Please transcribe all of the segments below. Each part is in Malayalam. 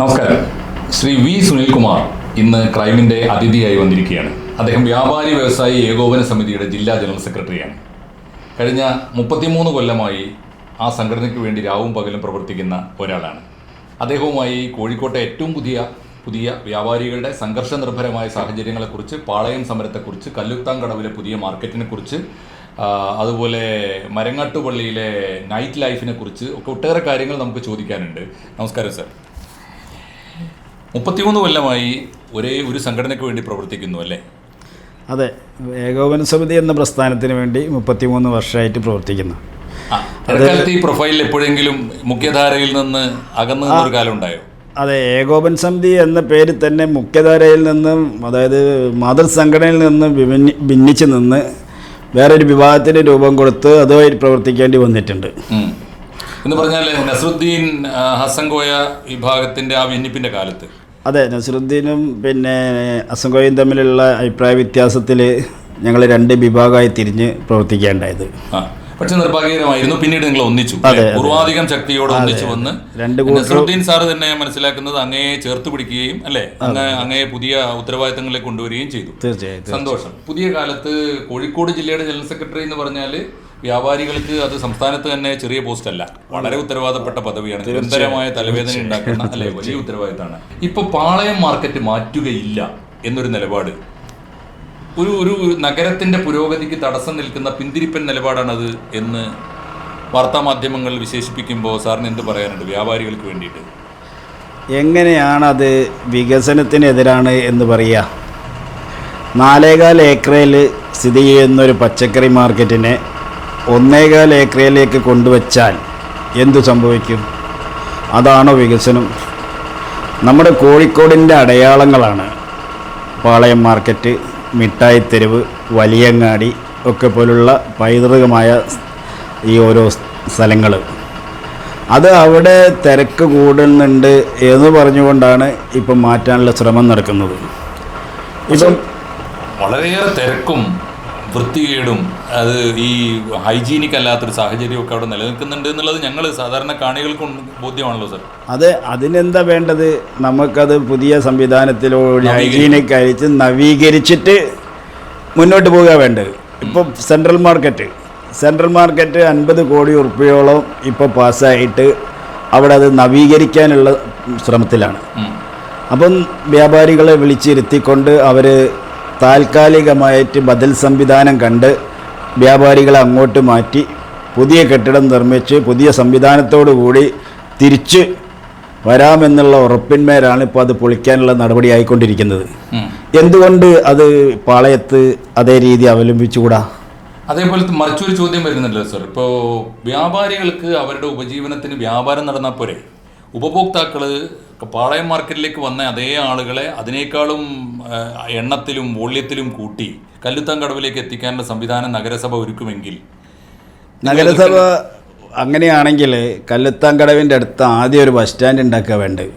നമസ്കാരം. ശ്രീ വി സുനിൽകുമാർ ഇന്ന് ക്രൈമിന്റെ അതിഥിയായി വന്നിരിക്കുകയാണ്. അദ്ദേഹം വ്യാപാരി വ്യവസായി ഏകോപന സമിതിയുടെ ജില്ലാ ജനറൽ സെക്രട്ടറിയാണ്. കഴിഞ്ഞ മുപ്പത്തിമൂന്ന് കൊല്ലമായി ആ സംഘടനയ്ക്ക് വേണ്ടി രാവും പകലും പ്രവർത്തിക്കുന്ന ഒരാളാണ്. അദ്ദേഹവുമായി കോഴിക്കോട്ടെ ഏറ്റവും പുതിയ പുതിയ വ്യാപാരികളുടെ സംഘർഷ നിർഭരമായ സാഹചര്യങ്ങളെക്കുറിച്ച് പാളയം സമരത്തെക്കുറിച്ച് കല്ലുത്താങ്കടവിലെ പുതിയ മാർക്കറ്റിനെക്കുറിച്ച് കുറിച്ച് അതുപോലെ മരങ്ങാട്ടുപള്ളിയിലെ നൈറ്റ് ലൈഫിനെ കുറിച്ച് ഒക്കെ ഒട്ടേറെ കാര്യങ്ങൾ നമുക്ക് ചോദിക്കാനുണ്ട്. നമസ്കാരം സർ. മുപ്പത്തിമൂന്ന് കൊല്ലമായി ഒരേ ഒരു സംഘടനയ്ക്ക് വേണ്ടി പ്രവർത്തിക്കുന്നു അല്ലേ? അതെ. ഏകോപന സമിതി എന്ന പ്രസ്ഥാനത്തിന് വേണ്ടി മുപ്പത്തിമൂന്ന് വർഷമായിട്ട് പ്രവർത്തിക്കുന്നു. ഈ പ്രൊഫൈലിൽ എപ്പോഴെങ്കിലും മുഖ്യധാരയിൽ നിന്ന് അകന്നു ഒരു കാലം ഉണ്ടായോ? അതെ ഏകോപൻ സമിതി എന്ന പേര് തന്നെ മുഖ്യധാരയിൽ നിന്നും അതായത് മാതൃസംഘടനയിൽ നിന്നും വിഭിന്നി ഭിന്നിച്ച് നിന്ന് വേറൊരു വിഭാഗത്തിന് രൂപം കൊടുത്ത് അതുമായി പ്രവർത്തിക്കേണ്ടി വന്നിട്ടുണ്ട്. എന്ന് പറഞ്ഞാൽ നസറുദ്ദീൻ ഹസൻകോയ ഹസൻ കോയ വിഭാഗത്തിന്റെ ആ ഭിന്നിപ്പിന്റെ കാലത്ത്. അതെ നസറുദ്ദീനും പിന്നെ അസംഗോയും തമ്മിലുള്ള അഭിപ്രായ വ്യത്യാസത്തിൽ ഞങ്ങൾ രണ്ട് വിഭാഗമായി തിരിഞ്ഞ് പ്രവർത്തിക്കേണ്ടായത്. ആ. പക്ഷെ നിർഭാഗ്യകരമായിരുന്നു. പിന്നീട് നിങ്ങൾ ഒന്നിച്ചു? പൂർവാധികം ശക്തിയോട് ഒന്നിച്ചു വന്ന് നസറുദ്ദീൻ സാറ് തന്നെ മനസ്സിലാക്കുന്നത് അങ്ങയെ ചേർത്ത് പിടിക്കുകയും അല്ലെ? അങ്ങ് അങ്ങയെ പുതിയ ഉത്തരവാദിത്തങ്ങളിലേക്ക് കൊണ്ടുവരികയും ചെയ്തു. തീർച്ചയായും സന്തോഷം. പുതിയ കാലത്ത് കോഴിക്കോട് ജില്ലയുടെ ജനറൽ സെക്രട്ടറി എന്ന് പറഞ്ഞാൽ വ്യാപാരികൾക്ക് അത് സംസ്ഥാനത്ത് തന്നെ ചെറിയ പോസ്റ്റ് അല്ല വളരെ ഉത്തരവാദപ്പെട്ട പദവിയാണ്. നിരന്തരമായ തലവേദന ഉണ്ടാക്കുന്ന അല്ലെ? വലിയ ഉത്തരവാദിത്തമാണ്. ഇപ്പൊ പാളയം മാർക്കറ്റ് മാറ്റുകയില്ല എന്നൊരു നിലപാട് ഒരു ഒരു നഗരത്തിന്റെ പുരോഗതിക്ക് തടസ്സം നിൽക്കുന്ന പിന്തിരിപ്പൻ നിലപാടാണത് എന്ന് വാർത്താ മാധ്യമങ്ങൾ വിശേഷിപ്പിക്കുമ്പോൾ സാറിന് എന്ത് പറയാനുണ്ട്? വ്യാപാരികൾക്ക് വേണ്ടിയിട്ട്. എങ്ങനെയാണത് വികസനത്തിനെതിരാണ് എന്ന് പറയുക നാലേകാൽ ഏക്കറയിൽ സ്ഥിതി ചെയ്യുന്ന ഒരു പച്ചക്കറി മാർക്കറ്റിനെ ഒന്നേകാൽ ഏക്കറയിലേക്ക് കൊണ്ടുവച്ചാൽ എന്തു സംഭവിക്കും? അതാണോ വികസനം? നമ്മുടെ കോഴിക്കോടിന്റെ അടയാളങ്ങളാണ് പാളയം മാർക്കറ്റ്. മിഠായിത്തെരുവ് വലിയങ്ങാടി ഒക്കെ പോലുള്ള പൈതൃകമായ ഈ ഓരോ സ്ഥലങ്ങൾ അത് അവിടെ തിരക്ക് കൂടുന്നുണ്ട് എന്ന് പറഞ്ഞുകൊണ്ടാണ് ഇപ്പം മാറ്റാനുള്ള ശ്രമം നടക്കുന്നത്. ഇപ്പം വളരെയേറെ തിരക്കും വൃത്തികേടും അത് ഈ ഹൈജീനിക് അല്ലാത്തൊരു സാഹചര്യമൊക്കെ അവിടെ നിലനിൽക്കുന്നുണ്ട് എന്നുള്ളത് ഞങ്ങൾ സാധാരണ കാണികൾക്ക് ബോധ്യമാണല്ലോ സർ. അത് അതിനെന്താ വേണ്ടത്? നമുക്കത് പുതിയ സംവിധാനത്തിലൂടെ ഹൈജീനിക് അയച്ച് നവീകരിച്ചിട്ട് മുന്നോട്ട് പോവുക വേണ്ടത്. ഇപ്പം സെൻട്രൽ മാർക്കറ്റ്. സെൻട്രൽ മാർക്കറ്റ് അൻപത് കോടി ഉറുപ്പ്യോളം ഇപ്പോൾ പാസ്സായിട്ട് അവിടെ അത് നവീകരിക്കാനുള്ള ശ്രമത്തിലാണ്. അപ്പം വ്യാപാരികളെ വിളിച്ചിരുത്തിക്കൊണ്ട് അവർ താൽക്കാലികമായിട്ട് ബദൽ സംവിധാനം കണ്ട് വ്യാപാരികളെ അങ്ങോട്ട് മാറ്റി പുതിയ കെട്ടിടം നിർമ്മിച്ച് പുതിയ സംവിധാനത്തോടു കൂടി തിരിച്ച് വരാമെന്നുള്ള ഉറപ്പിന്മേലാണ് ഇപ്പോൾ അത് പൊളിക്കാനുള്ള നടപടി ആയിക്കൊണ്ടിരിക്കുന്നത്. എന്തുകൊണ്ട് അത് പാളയത്ത് അതേ രീതി അവലംബിച്ചുകൂടാ? അതേപോലെ മറിച്ചൊരു ചോദ്യം വരുന്നുണ്ടല്ലോ സർ. ഇപ്പോൾ വ്യാപാരികൾക്ക് അവരുടെ ഉപജീവനത്തിന് വ്യാപാരം നടന്നാൽ പോരെ? ഉപഭോക്താക്കൾ പാളയം മാർക്കറ്റിലേക്ക് വന്ന അതേ ആളുകളെ അതിനേക്കാളും എണ്ണത്തിലും വോള്യത്തിലും കൂട്ടി കല്ലുത്താൻ കടവിലേക്ക് എത്തിക്കാനുള്ള സംവിധാനം നഗരസഭ ഒരുക്കുമെങ്കിൽ നഗരസഭ അങ്ങനെയാണെങ്കിൽ കല്ലുത്താങ്കടവിന്റെ അടുത്ത് ആദ്യം ഒരു ബസ് സ്റ്റാൻഡ് ഉണ്ടാക്കുക വേണ്ടത്.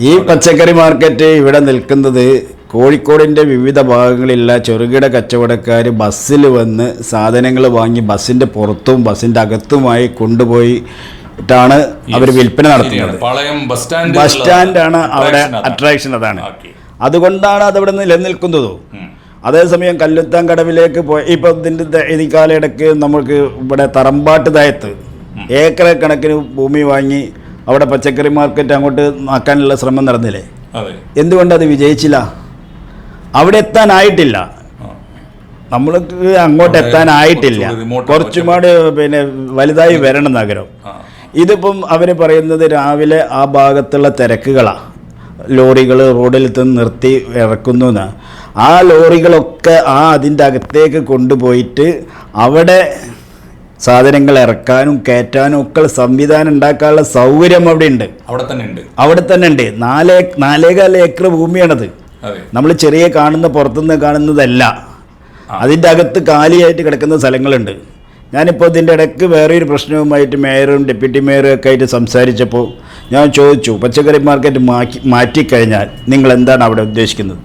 ഈ പച്ചക്കറി മാർക്കറ്റ് ഇവിടെ നിൽക്കുന്നത് കോഴിക്കോടിന്റെ വിവിധ ഭാഗങ്ങളിലുള്ള ചെറുകിട കച്ചവടക്കാർ ബസ്സിൽ വന്ന് സാധനങ്ങൾ വാങ്ങി ബസ്സിന്റെ പുറത്തും ബസ്സിന്റെ അകത്തുമായി കൊണ്ടുപോയിട്ടാണ് അവർ വിൽപ്പന നടത്തുന്നത്. ബസ് സ്റ്റാൻഡ് ആണ് സ്റ്റാൻഡാണ് അവിടെ. അട്രാക്ഷൻ അതാണ്. അതുകൊണ്ടാണ് അതവിടെ നിലനിൽക്കുന്നതും. അതേസമയം കല്ലുത്താൻ കടവിലേക്ക് പോയി. ഇപ്പൊ ഇതിന്റെ ഇനി ഈ കാലയിടയ്ക്ക് നമുക്ക് ഇവിടെ തറമ്പാട്ട് തായത്ത് ഏക്കർ കണക്കിന് ഭൂമി വാങ്ങി അവിടെ പച്ചക്കറി മാർക്കറ്റ് അങ്ങോട്ട് ആക്കാനുള്ള ശ്രമം നടന്നില്ലേ? എന്തുകൊണ്ട് അത് വിജയിച്ചില്ല? അവിടെ എത്താനായിട്ടില്ല. നമ്മൾക്ക് അങ്ങോട്ട് എത്താനായിട്ടില്ല. remote കുറച്ചുപാട് പിന്നെ വലുതായി വരണം നഗരം. ഇതിപ്പം അവർ പറയുന്നത് രാവിലെ ആ ഭാഗത്തുള്ള തിരക്കുകളാണ് ലോറികൾ റോഡിൽ നിന്ന് നിർത്തി ഇറക്കുന്നു ആ ലോറികളൊക്കെ ആ അതിന്റെ അകത്തേക്ക് കൊണ്ടുപോയിട്ട് അവിടെ സാധനങ്ങൾ ഇറക്കാനും കയറ്റാനും ഒക്കെ ഉള്ള സംവിധാനം ഉണ്ടാക്കാനുള്ള സൗകര്യം അവിടെ ഉണ്ട് അവിടെ തന്നെ ഉണ്ട്. അവിടെ തന്നെ ഉണ്ട്. നാലേ നാലേകാൽ ഏക്കർ ഭൂമിയാണത്. നമ്മൾ ചെറിയ കാണുന്ന പുറത്തുനിന്ന് കാണുന്നതല്ല. അതിന്റെ അകത്ത് കാലിയായിട്ട് കിടക്കുന്ന സ്ഥലങ്ങളുണ്ട്. ഞാനിപ്പോൾ ഇതിന്റെ ഇടയ്ക്ക് വേറെ ഒരു പ്രശ്നവുമായിട്ട് മേയറും ഡെപ്യൂട്ടി മേയറും ഒക്കെ ആയിട്ട് സംസാരിച്ചപ്പോൾ ഞാൻ ചോദിച്ചു പച്ചക്കറി മാർക്കറ്റ് മാറ്റി മാറ്റിക്കഴിഞ്ഞാൽ നിങ്ങൾ എന്താണ് അവിടെ ഉദ്ദേശിക്കുന്നത്?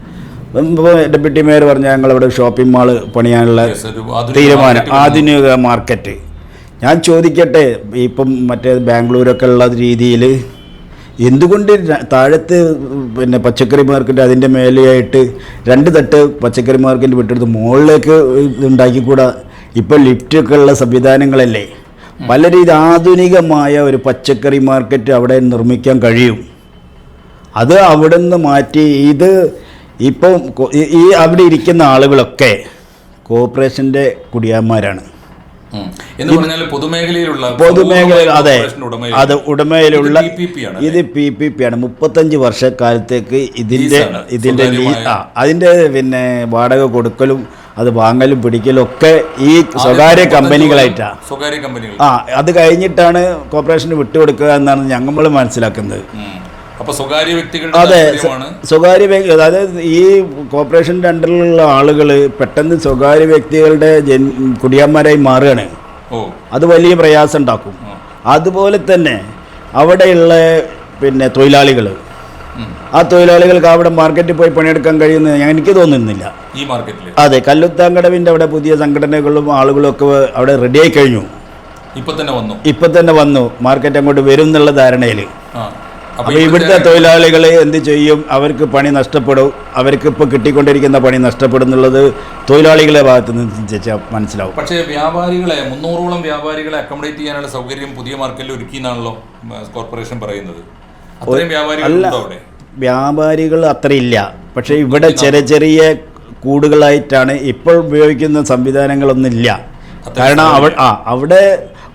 ഇപ്പോൾ ഡെപ്യൂട്ടി മേയർ പറഞ്ഞാൽ ഞങ്ങളവിടെ ഷോപ്പിംഗ് മാൾ പണിയാനുള്ള തീരുമാനം ആധുനിക മാർക്കറ്റ് ഞാൻ ചോദിക്കട്ടെ ഇപ്പം മറ്റേ ബാംഗ്ലൂരൊക്കെ ഉള്ള രീതിയിൽ എന്തുകൊണ്ട് താഴത്ത് പിന്നെ പച്ചക്കറി മാർക്കറ്റ് അതിന്റെ മേലെയായിട്ട് രണ്ട് തട്ട് പച്ചക്കറി മാർക്കറ്റ് വിട്ടെടുത്ത് മുകളിലേക്ക് ഉണ്ടാക്കിക്കൂടാ? ഇപ്പോൾ ലിഫ്റ്റൊക്കെ ഉള്ള സംവിധാനങ്ങളല്ലേ? പല രീതി ആധുനികമായ ഒരു പച്ചക്കറി മാർക്കറ്റ് അവിടെ നിർമ്മിക്കാൻ കഴിയും. അത് അവിടെ നിന്ന് മാറ്റി ഇത് ഇപ്പം ഈ- അവിടെ ഇരിക്കുന്ന ആളുകളൊക്കെ കോർപ്പറേഷന്റെ കുടിയാന്മാരാണ്. എന്ന് പറഞ്ഞാൽ പൊതുമേഖലയിലുള്ള പൊതുമേഖല അതെ. അത് ഉടമയിലുള്ള ഇത് പി പി പി ആണ് മുപ്പത്തഞ്ച് വർഷക്കാലത്തേക്ക് ഇതിന്റെ ഇതിന്റെ അതിന്റെ പിന്നെ വാടക കൊടുക്കലും അത് വാങ്ങലും പിടിക്കലും ഒക്കെ ഈ സ്വകാര്യ കമ്പനികളായിട്ടാണ് സ്വകാര്യ കമ്പനികൾ. ആ അത് കഴിഞ്ഞിട്ടാണ് കോർപ്പറേഷന് വിട്ടുകൊടുക്കുക എന്നാണ് ഞങ്ങൾ മനസ്സിലാക്കുന്നത്. അപ്പോൾ സ്വകാര്യ അതെ സ്വകാര്യ വ്യക്തി അതായത് ഈ കോർപ്പറേഷന്റെ അണ്ടറിലുള്ള ആളുകൾ പെട്ടെന്ന് സ്വകാര്യ വ്യക്തികളുടെ ജൻ കുടിയാന്മാരായി മാറുകയാണ്. അത് വലിയ പ്രയാസം ഉണ്ടാക്കും. അതുപോലെ തന്നെ അവിടെയുള്ള പിന്നെ തൊഴിലാളികൾ. ആ തൊഴിലാളികൾക്ക് അവിടെ മാർക്കറ്റിൽ പോയി പണിയെടുക്കാൻ കഴിയുന്ന എനിക്ക് തോന്നുന്നില്ല. ഈ മാർക്കറ്റിൽ അതെ കല്ലുത്താങ്കടവിന്റെ അവിടെ പുതിയ സംഘടനകളും ആളുകളും ഒക്കെ അവിടെ റെഡിയായി കഴിഞ്ഞു. ഇപ്പൊ തന്നെ വന്നു? ഇപ്പം തന്നെ വന്നു. മാർക്കറ്റ് അങ്ങോട്ട് വരും എന്നുള്ള ധാരണയിൽ അപ്പൊ അപ്പോൾ ഇവിടുത്തെ തൊഴിലാളികൾ എന്ത് ചെയ്യും? അവർക്ക് പണി നഷ്ടപ്പെടും. അവർക്ക് ഇപ്പോൾ കിട്ടിക്കൊണ്ടിരിക്കുന്ന പണി നഷ്ടപ്പെടും എന്നുള്ളത് തൊഴിലാളികളെ ഭാഗത്ത് നിന്ന് മനസ്സിലാവും. പക്ഷേ വ്യാപാരികളെ മുന്നൂറോളം വ്യാപാരികളെ അക്കോമഡേറ്റ് ചെയ്യാനുള്ള സൗകര്യം പുതിയ മാർക്കറ്റിൽ ഒരുക്കി എന്നാണല്ലോ കോർപ്പറേഷൻ പറയുന്നത്. അത്രയും വ്യാപാരികൾ അത്രയില്ല പക്ഷേ ഇവിടെ ചെറിയ ചെറിയ കൂടുകളായിട്ടാണ് ഇപ്പോൾ ഉപയോഗിക്കുന്ന സംവിധാനങ്ങളൊന്നുമില്ല കാരണം അവ ആ അവിടെ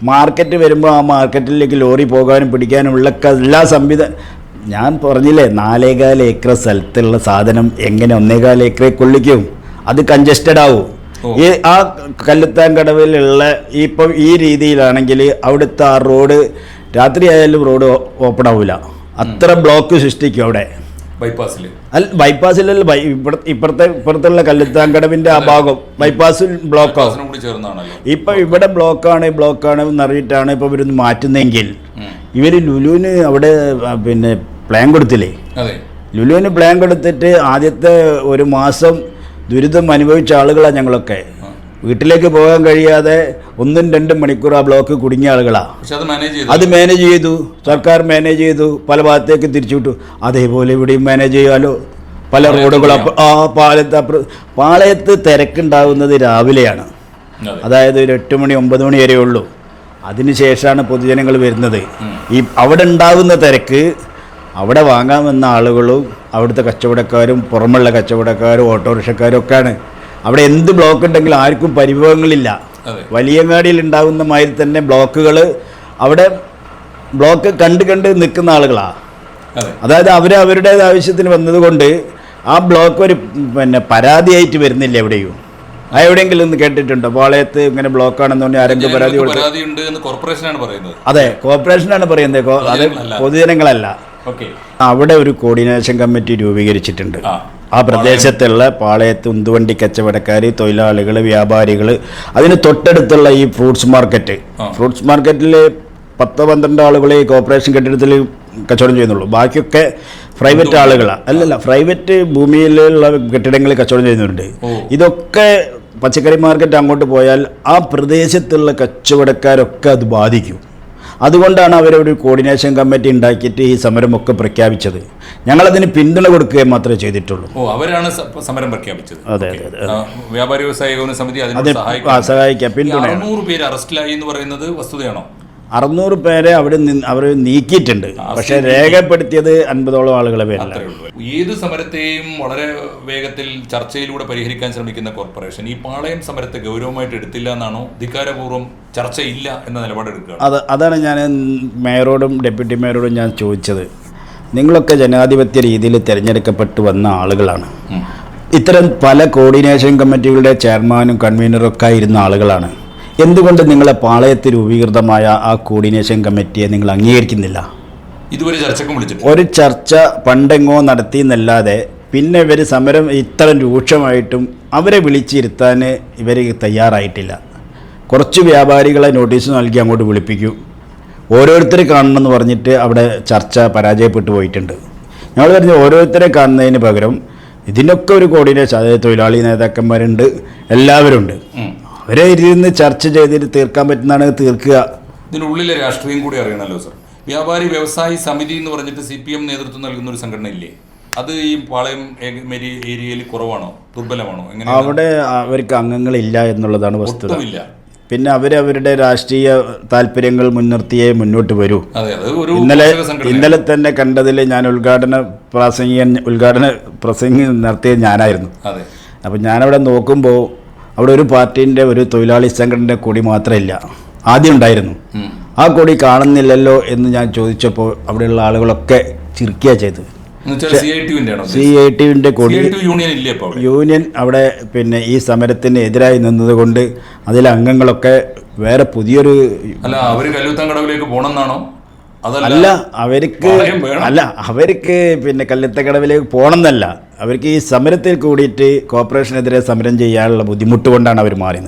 മാർക്കറ്റ് വരുമ്പോൾ ആ മാർക്കറ്റിലേക്ക് ലോറി പോകാനും പിടിക്കാനുമുള്ള ഉള്ള എല്ലാ സംവിധാനം ഞാൻ പറഞ്ഞില്ലേ നാലേകാൽ ഏക്കർ സ്ഥലത്തുള്ള സാധനം എങ്ങനെ ഒന്നേകാൽ ഏക്കറെ കൊള്ളിക്കും? അത് കഞ്ചസ്റ്റഡ് ആവും. ഈ ആ കല്ലുത്താൻ കടവിലുള്ള ഇപ്പം ഈ രീതിയിലാണെങ്കിൽ അവിടുത്തെ ആ റോഡ് രാത്രിയായാലും റോഡ് ഓപ്പൺ ആവില്ല അത്ര ബ്ലോക്ക് സൃഷ്ടിക്കും അവിടെ. ബൈപ്പാസിൽ അല്ല ബൈപ്പാസിലല്ല ബൈ ഇപ്പുറത്തെ ഇപ്പുറത്തുള്ള കല്ലുത്താങ്കടവിന്റെ ആ ഭാഗം ബൈപ്പാസിൽ ബ്ലോക്ക് ആവും ബൈപ്പാസിനും കൂടി ചേർന്നാണല്ലോ. ഇപ്പൊ ഇവിടെ ബ്ലോക്കാണ് ബ്ലോക്കാണ് എന്നറിയിട്ടാണ് ഇപ്പൊ ഇവരൊന്ന് മാറ്റുന്നതെങ്കിൽ. ഇവർ ലുലുവിന് അവിടെ പിന്നെ പ്ലാൻ കൊടുത്തില്ലേ? ലുലുവിന് പ്ലാൻ കൊടുത്തിട്ട് ആദ്യത്തെ ഒരു മാസം ദുരിതം അനുഭവിച്ച ആളുകളാണ് ഞങ്ങളൊക്കെ. വീട്ടിലേക്ക് പോകാൻ കഴിയാതെ ഒന്നും രണ്ടും മണിക്കൂർ ആ ബ്ലോക്ക് കുടുങ്ങിയ ആളുകളാണ് അത് മാനേജ് ചെയ്തു. സർക്കാർ മാനേജ് ചെയ്തു. പല ഭാഗത്തേക്ക് തിരിച്ചുവിട്ടു അതേപോലെ ഇവിടെയും മാനേജ് ചെയ്യാലോ. പല റോഡുകളും റോഡുകൾ ആ അപ്പുറ പാളയത്ത് തിരക്കുണ്ടാവുന്നത് രാവിലെയാണ്. അതായത് ഒരു എട്ട് മണി ഒമ്പത് മണി വരെ ഉള്ളൂ. അതിനുശേഷമാണ് പൊതുജനങ്ങൾ വരുന്നത്. ഈ അവിടെ ഉണ്ടാകുന്ന തിരക്ക് അവിടെ വാങ്ങാൻ വന്ന ആളുകളും അവിടുത്തെ കച്ചവടക്കാരും പുറമുള്ള കച്ചവടക്കാരും ഓട്ടോറിക്ഷക്കാരും ഒക്കെയാണ്. അവിടെ എന്ത് ബ്ലോക്ക് ഉണ്ടെങ്കിലും ആർക്കും പരിഭവങ്ങളില്ല. വലിയങ്ങാടിയിൽ ഉണ്ടാകുന്ന മാതിരി തന്നെ ബ്ലോക്കുകൾ അവിടെ ബ്ലോക്ക് കണ്ട് കണ്ട് നിൽക്കുന്ന ആളുകളാണ് അതായത് അവർ അവരുടെ ആവശ്യത്തിന് വന്നതുകൊണ്ട് ആ ബ്ലോക്ക് ഒരു പിന്നെ പരാതിയായിട്ട് വരുന്നില്ല എവിടെയും. ആ എവിടെയെങ്കിലും ഒന്ന് കേട്ടിട്ടുണ്ടോ? പാളയത്ത് ഇങ്ങനെ ബ്ലോക്ക് ആരെങ്കിലും പരാതി ആരെങ്കിലും പരാതി അതെ കോർപ്പറേഷനാണ് പറയുന്നത്. അത്. പൊതുജനങ്ങളല്ല. അവിടെ ഒരു കോർഡിനേഷൻ കമ്മിറ്റി രൂപീകരിച്ചിട്ടുണ്ട്. ആ പ്രദേശത്തുള്ള പാളയത്ത് ഉന്തുവണ്ടി കച്ചവടക്കാർ തൊഴിലാളികൾ വ്യാപാരികൾ അതിന് തൊട്ടടുത്തുള്ള ഈ ഫ്രൂട്ട്സ് മാർക്കറ്റ്. ഫ്രൂട്ട്സ് മാർക്കറ്റിൽ പത്ത് പന്ത്രണ്ട് ആളുകളെ ഈ കോർപ്പറേഷൻ കെട്ടിടത്തിൽ കച്ചവടം ചെയ്യുന്നുള്ളൂ. ബാക്കിയൊക്കെ പ്രൈവറ്റ് ആളുകളാണ് അല്ലല്ല പ്രൈവറ്റ് ഭൂമിയിലുള്ള കെട്ടിടങ്ങളിൽ കച്ചവടം ചെയ്യുന്നുണ്ട് ഇതൊക്കെ പച്ചക്കറി മാർക്കറ്റ് അങ്ങോട്ട് പോയാൽ ആ പ്രദേശത്തുള്ള കച്ചവടക്കാരൊക്കെ അത് ബാധിക്കും. അതുകൊണ്ടാണ് അവരൊരു കോർഡിനേഷൻ കമ്മിറ്റി ഉണ്ടാക്കിയിട്ട് ഈ സമരമൊക്കെ പ്രഖ്യാപിച്ചത്. ഞങ്ങളതിന് പിന്തുണ കൊടുക്കുകയും മാത്രമേ ചെയ്തിട്ടുള്ളൂ. ഓ അവരാണ് സമരം പ്രഖ്യാപിച്ചത്. അതെ. അതെ, വ്യാപാരി വ്യവസായ സമിതി അതിനെ സഹായിക്കും. പിന്തുണ പേര് അറസ്റ്റിലായി എന്ന് പറയുന്നത് വസ്തുതയാണോ? അറുന്നൂറ് പേരെ അവിടെ നിന്ന് അവർ നീക്കിയിട്ടുണ്ട്. പക്ഷെ രേഖപ്പെടുത്തിയത് അൻപതോളം ആളുകളെ പേരല്ല ഏത് സമരത്തെയും വളരെ വേഗത്തിൽ ചർച്ചയിലൂടെ പരിഹരിക്കാൻ ശ്രമിക്കുന്ന കോർപ്പറേഷൻ ഈ പാളയം സമരത്തെ ഗൗരവമായിട്ട് എടുത്തില്ല എന്നാണോ ധിക്കാരപൂർവം ചർച്ചയില്ല എന്ന നിലപാടെടുക്കുക അത് അതാണ് ഞാൻ മേയറോടും ഡെപ്യൂട്ടി മേയറോടും ഞാൻ ചോദിച്ചത്. നിങ്ങളൊക്കെ ജനാധിപത്യ രീതിയിൽ തിരഞ്ഞെടുക്കപ്പെട്ടു വന്ന ആളുകളാണ്. ഇത്തരം പല കോർഡിനേഷൻ കമ്മിറ്റികളുടെ ചെയർമാനും കൺവീനറും ഒക്കെ ആയിരുന്ന ആളുകളാണ്. എന്തുകൊണ്ട് നിങ്ങളെ പാളയത്തിൽ രൂപീകൃതമായ ആ കോർഡിനേഷൻ കമ്മിറ്റിയെ നിങ്ങൾ അംഗീകരിക്കുന്നില്ല? ഇതുവരെ ചർച്ചക്കും വിളിച്ചിട്ട് ഒരു ചർച്ച പണ്ടെങ്ങോ നടത്തി എന്നല്ലാതെ പിന്നെ ഇവർ സമരം ഇത്ര രൂക്ഷമായിട്ടും അവരെ വിളിച്ചിരുത്താൻ ഇവർ തയ്യാറായിട്ടില്ല. കുറച്ച് വ്യാപാരികളെ നോട്ടീസ് നൽകി അങ്ങോട്ട് വിളിപ്പിക്കും. ഓരോരുത്തരെ കാണണമെന്ന് പറഞ്ഞിട്ട് അവിടെ ചർച്ച പരാജയപ്പെട്ടു പോയിട്ടുണ്ട്. ഞങ്ങൾ പറഞ്ഞ ഓരോരുത്തരെ കാണുന്നതിന് പകരം ഇതിനൊക്കെ ഒരു കോർഡിനേഷൻ അതായത് തൊഴിലാളി നേതാക്കന്മാരുണ്ട് എല്ലാവരും ഉണ്ട് ഉം. അവരെ ഇരുന്ന് ചർച്ച ചെയ്തിട്ട് തീർക്കാൻ പറ്റുന്നതാണ് തീർക്കുക. ഇതിനുള്ളിലെ രാഷ്ട്രീയം കൂടി അറിയണമല്ലോ സർ. വ്യാപാരി വ്യവസായി സമിതി എന്ന് പറഞ്ഞിട്ട് സി പി എം നേതൃത്വം നൽകുന്ന ഒരു സംഘടന ഇല്ലേ അത് ഈ പാളയം ഏരിയയിൽ കുറവാണോ? ദുർബലമാണോ? എങ്ങനെ അവിടെ അവർക്ക് അംഗങ്ങളില്ല എന്നുള്ളതാണ് വസ്തുത. പിന്നെ പിന്നെ അവരുടെ രാഷ്ട്രീയ താല്പര്യങ്ങൾ മുൻനിർത്തിയേ മുന്നോട്ട് വരൂ. ഇന്നലെ ഇന്നലെ തന്നെ കണ്ടതിൽ ഞാൻ ഉദ്ഘാടന പ്രാസംഗികൻ ഉദ്ഘാടന പ്രസംഗി നടത്തിയത് ഞാനായിരുന്നു. അപ്പം ഞാനവിടെ നോക്കുമ്പോൾ അവിടെ ഒരു പാർട്ടീന്റെ ഒരു തൊഴിലാളി സംഘടനയുടെ കൊടി മാത്രമില്ല. ആദ്യം ഉണ്ടായിരുന്നു. ആ കൊടി കാണുന്നില്ലല്ലോ എന്ന് ഞാൻ ചോദിച്ചപ്പോൾ അവിടെയുള്ള ആളുകളൊക്കെ ചിരിക്കുക ചെയ്തു സി ഐ ടിവിന്റെ കൊടി യൂണിയൻ അവിടെ പിന്നെ ഈ സമരത്തിന് എതിരായി നിന്നതുകൊണ്ട് അതിലെ അംഗങ്ങളൊക്കെ വേറെ പുതിയൊരു അല്ല അവർ കല്ലുത്തൻ കടവിലേക്ക് അതല്ല അല്ല അവർക്ക് അല്ല അവർക്ക് പിന്നെ കല്ലുത്തക്കടവിലേക്ക് പോകണമെന്നല്ല. അവർക്ക് ഈ സമരത്തിൽ കൂടിയിട്ട് കോർപ്പറേഷനെതിരെ സമരം ചെയ്യാനുള്ള ബുദ്ധിമുട്ട് കൊണ്ടാണ് അവർ മാറി